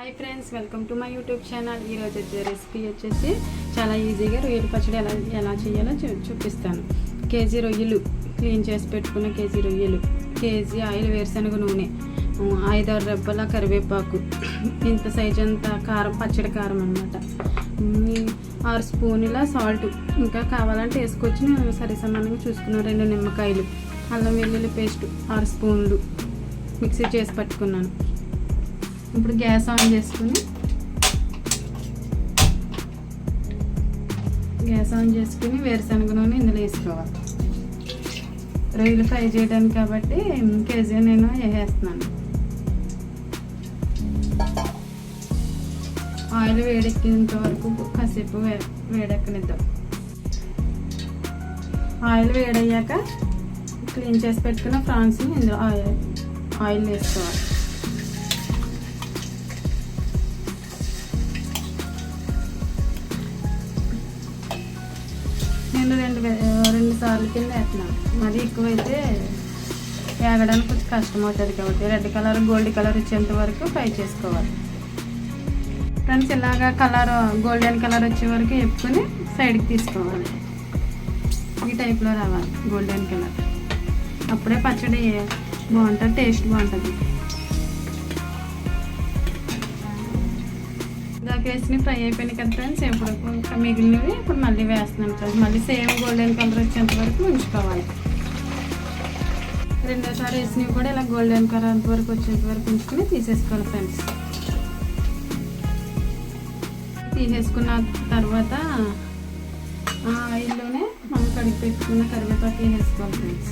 Hi friends welcome to my YouTube channel ఈరోజు వచ్చే recipe వచ్చేసి చాలా ఈజీగా రొయ్యలు పచ్చడి ఎలా ఎలా చేయాలో చూ చూపిస్తాను. కేజీ రొయ్యలు క్లీన్ చేసి పెట్టుకున్న కేజీ రొయ్యలు. కేజీ ఆయిల్ వేరుశనగ నూనె ఉమ్, ఐదారు రెబ్బల కరివేపాకు. ఇంత సైజ్ అంత కారం పచ్చడి కారం అనమాట ఆరు స్పూన్ల సాల్ట్ ఇంకా కావాలంటే వేసుకొచ్చి నేను సరి సమానంగా చూసుకున్నాను రెండు నిమ్మకాయలు అల్లం వెల్లుల్లి పేస్ట్ ఆరు స్పూన్లు మిక్సీ చేసి పట్టుకున్నాను. ఇప్పుడు గ్యాస్ ఆన్ చేసుకుని గ్యాస్ ఆన్ చేసుకుని వేరుశనగ నూనె ఇందులో వేసుకోవాలి. రొయ్యలు ఫ్రై చేయడానికి కాబట్టి కేజీ నేను వేసేస్తున్నాను. ఆయిల్ వేడెక్కినంత వరకు కాసేపు వే వేడెక్కనిద్దాం. ఆయిల్ వేడయ్యాక క్లీన్ చేసి పెట్టుకున్న ఫ్రాన్స్ని ఇందులో ఆయిల్ ఆయిల్ వేసుకోవాలి. నేను రెండు వే- రెండు సార్లు కింద వేస్తున్నాను మరీ ఎక్కువైతే వేగడానికి కొంచెం కష్టం అవుతుంది కాబట్టి రెడ్ కలర్ గోల్డ్ కలర్ వచ్చేంత వరకు ఫ్రై చేసుకోవాలి. ఫ్రెండ్స్ ఇలాగా కలర్ గోల్డెన్ కలర్ వచ్చే వరకు వేపుకొని సైడ్కి తీసుకోవాలి. ఈ టైప్లో రావాలి గోల్డెన్ కలర్. అప్పుడే పచ్చడి బాగుంటుంది టేస్ట్ బాగుంటుంది. ఇందాక వేసిన ఫ్రై అయిపోయినాయి కదా ఫ్రెండ్స్ ఇప్పుడు ఇంకా మిగిలినవి ఇప్పుడు మళ్ళీ వేస్తున్నాను ఫ్రెండ్స్. మళ్ళీ సేమ్ గోల్డెన్ కలర్ వచ్చేంత వరకు ఉంచుకోవాలి. రెండోసారి వేసినవి కూడా ఇలా గోల్డెన్ కలర్ అంత వరకు వచ్చేంత వరకు ఉంచుకొని తీసేసుకోవాలి ఫ్రెండ్స్. తీసేసుకున్న తర్వాత ఆ ఆయిల్లోనే మనం కడిగి పెట్టుకున్న కరివేపాకు వేసుకోవాలి ఫ్రెండ్స్.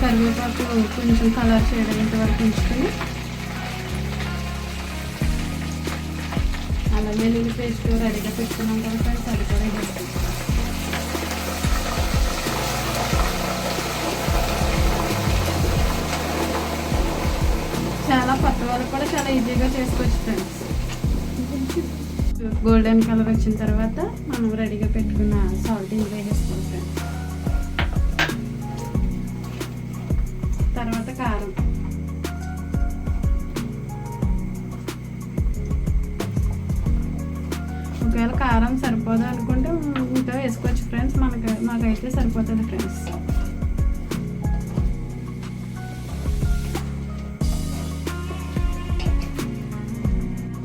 కరివేపాకు కొంచెం కలర్ చేయడం వరకు ఉంచుకొని అలా వెల్లుల్లి పేస్ట్ రెడీగా పెట్టుకున్నాం కదా ఫ్రెండ్స్ అది కూడా వేసుకుంటాం చాలా కొత్త వాళ్ళు కూడా చాలా ఈజీగా చేసుకోవచ్చు ఫ్రెండ్స్. గోల్డెన్ కలర్ వచ్చిన తర్వాత మనం రెడీగా పెట్టుకున్న సాల్ట్ ఇందులో వేసుకోవాలి తర్వాత కారం. ఒకవేళ కారం సరిపోదు అనుకుంటే ఇంకా వేసుకోవచ్చు ఫ్రెండ్స్ మనకి మాకైతే సరిపోతుంది ఫ్రెండ్స్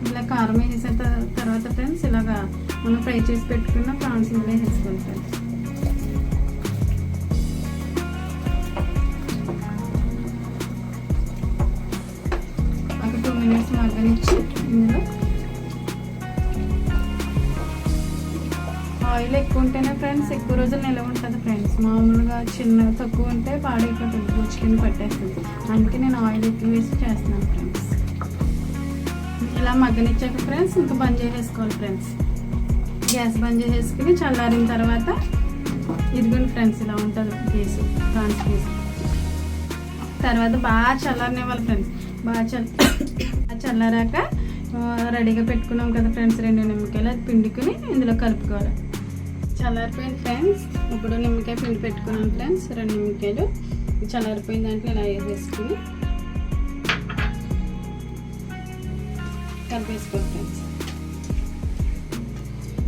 ఇలా కారం వేసేసిన తర్వాత ఫ్రెండ్స్ ఇలాగా మనం ఫ్రై చేసి పెట్టుకున్న ప్రాన్స్ ఇందులో వేసుకోవాలి ఫ్రెండ్స్ ఒక మగ్గనిచ్చి ఇందులో ఆయిల్ ఎక్కువ ఉంటేనే ఫ్రెండ్స్ ఎక్కువ రోజులు నిలవ ఉంటుంది ఫ్రెండ్స్ మామూలుగా చిన్న తక్కువ ఉంటే పాడైపోతుంది గుచ్చుకొని పట్టేస్తుంది. అందుకే నేను ఆయిల్ ఎక్కువ వేసి చేస్తున్నాను ఫ్రెండ్స్ ఇలా మగ్గనిచ్చాక ఫ్రెండ్స్ ఇంకా బంద్ చేసేసుకోవాలి ఫ్రెండ్స్ గ్యాస్ బంద్ చేసేసుకుని చల్లారిన తర్వాత ఇదిగోండి ఫ్రెండ్స్ ఇలా ఉంటుంది కేసు ఫ్రాన్స్ కేసు తర్వాత బాగా చల్లారనివ్వాలి ఫ్రెండ్స్ బాగా చల్ బాగా చల్లారాక రెడీగా పెట్టుకున్నాం కదా ఫ్రెండ్స్ రెండు నిమ్మకాయలు అది పిండుకుని ఇందులో కలుపుకోవాలి. చల్లారిపోయింది ఫ్రెండ్స్ ఇప్పుడు నిమ్మకాయ పిండి పెట్టుకున్నాం ఫ్రెండ్స్ రెండు నిమ్మకాయలు. చల్లారిపోయిన దాంట్లో ఇలా వేసేసుకుని కలిపేసుకోవాలి ఫ్రెండ్స్.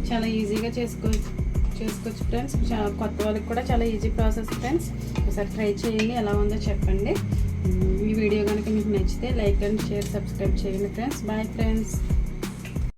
చాలా ఈజీగా చేసుకోవచ్చు చేసుకోవచ్చు ఫ్రెండ్స్. చాలా కొత్త వాళ్ళకి కూడా చాలా ఈజీ ప్రాసెస్ ఫ్రెండ్స్. ఒకసారి ట్రై చేయండి ఎలా ఉందో చెప్పండి. ఈ వీడియో కనుక మీకు నచ్చితే లైక్ అండ్ షేర్ సబ్స్క్రైబ్ చేయండి ఫ్రెండ్స్. Bye friends